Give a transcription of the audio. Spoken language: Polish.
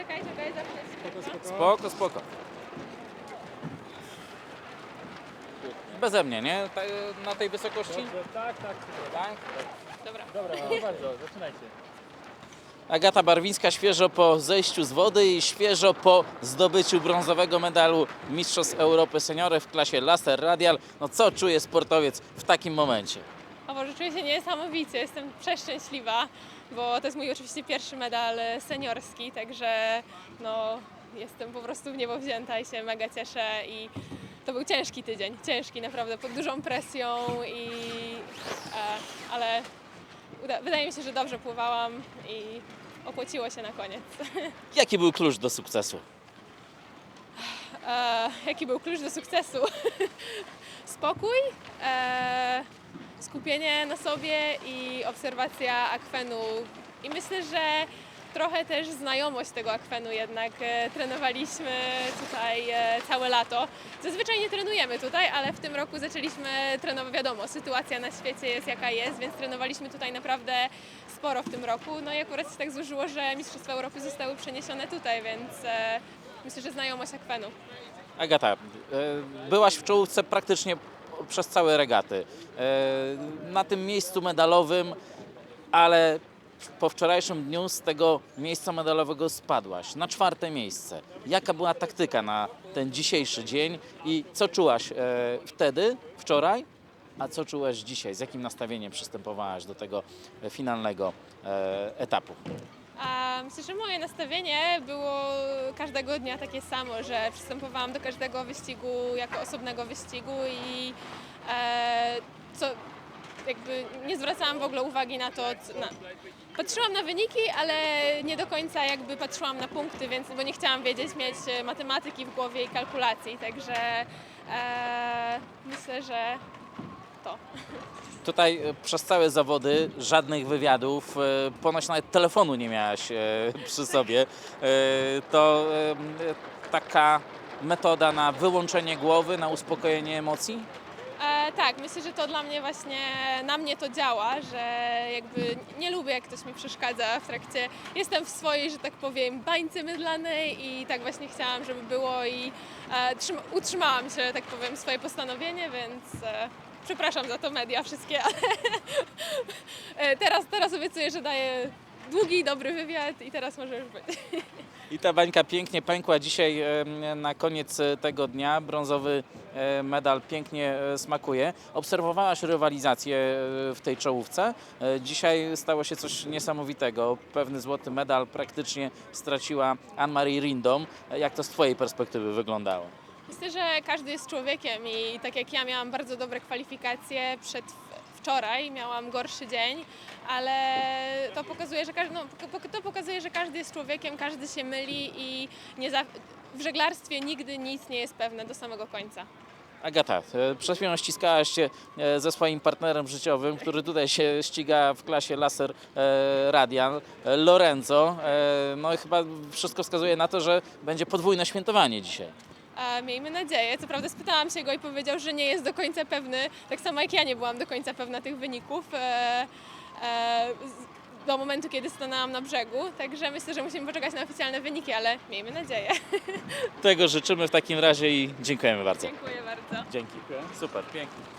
czekaj, czekaj, Spoko, spoko. Beze mnie, nie? Ta, na tej wysokości? Tak, tak. Tak. Dobra. Dobra, bardzo, zaczynajcie. Agata Barwińska świeżo po zejściu z wody i świeżo po zdobyciu brązowego medalu Mistrzostw Europy Seniory w klasie Laser Radial. No co czuje sportowiec w takim momencie? O Boże, czuję się niesamowicie, jestem przeszczęśliwa, bo to jest mój oczywiście pierwszy medal seniorski, także no, jestem po prostu w niebo wzięta i się mega cieszę i to był ciężki tydzień, ciężki naprawdę, pod dużą presją i e, ale uda, wydaje mi się, że dobrze pływałam i opłaciło się na koniec. Jaki był klucz do sukcesu? E, jaki był klucz do sukcesu? Spokój, e, skupienie na sobie i obserwacja akwenu. I myślę, że trochę też znajomość tego akwenu jednak. E, trenowaliśmy tutaj e, całe lato. Zazwyczaj nie trenujemy tutaj, ale w tym roku zaczęliśmy trenować. Wiadomo, sytuacja na świecie jest jaka jest, więc trenowaliśmy tutaj naprawdę sporo w tym roku. No i akurat się tak złożyło, że Mistrzostwa Europy zostały przeniesione tutaj, więc e, myślę, że znajomość akwenu. Agata, byłaś w czołówce praktycznie przez całe regaty. E, Na tym miejscu medalowym, ale po wczorajszym dniu z tego miejsca medalowego spadłaś na czwarte miejsce. Jaka była taktyka na ten dzisiejszy dzień i co czułaś e, wtedy, wczoraj, a co czułaś dzisiaj? Z jakim nastawieniem przystępowałaś do tego e, finalnego etapu? A myślę, że moje nastawienie było każdego dnia takie samo, że przystępowałam do każdego wyścigu jako osobnego wyścigu i e, co jakby nie zwracałam w ogóle uwagi na to, na, patrzyłam na wyniki, ale nie do końca jakby patrzyłam na punkty, więc bo nie chciałam wiedzieć, mieć matematyki w głowie i kalkulacji, także e, myślę, że to. Tutaj e, przez całe zawody żadnych wywiadów, e, ponoć nawet telefonu nie miałaś e, przy sobie. To taka metoda na wyłączenie głowy, na uspokojenie emocji? E, tak, myślę, że to dla mnie właśnie, na mnie to działa, że jakby nie lubię, jak ktoś mi przeszkadza w trakcie, jestem w swojej, że tak powiem, bańce mydlanej i tak właśnie chciałam, żeby było i e, trzyma, utrzymałam się, że tak powiem, swoje postanowienie, więc e, przepraszam za to media wszystkie, ale e, teraz, teraz obiecuję, że daję długi dobry wywiad i teraz może już być. I ta bańka pięknie pękła dzisiaj e, na koniec e, tego dnia. Brązowy medal pięknie smakuje. Obserwowałaś rywalizację w tej czołówce. Dzisiaj stało się coś niesamowitego. Pewny złoty medal praktycznie straciła Anne-Marie Rindom. Jak to z Twojej perspektywy wyglądało? Myślę, że każdy jest człowiekiem i tak jak ja miałam bardzo dobre kwalifikacje przed wczoraj, miałam gorszy dzień, ale to pokazuje, że każdy, no, to pokazuje, że każdy jest człowiekiem, każdy się myli i nie za, w żeglarstwie nigdy nic nie jest pewne do samego końca. Agata, e, przed chwilą ściskałaś się e, ze swoim partnerem życiowym, który tutaj się ściga w klasie Laser e, Radial, e, Lorenzo. No i chyba wszystko wskazuje na to, że będzie podwójne świętowanie dzisiaj. Miejmy nadzieję. Co prawda spytałam się go i powiedział, że nie jest do końca pewny, tak samo jak ja nie byłam do końca pewna tych wyników. E, e, z- do momentu, kiedy stanęłam na brzegu, także myślę, że musimy poczekać na oficjalne wyniki, ale miejmy nadzieję. Tego życzymy w takim razie i dziękujemy bardzo. Dziękuję bardzo. Dzięki. Super, pięknie.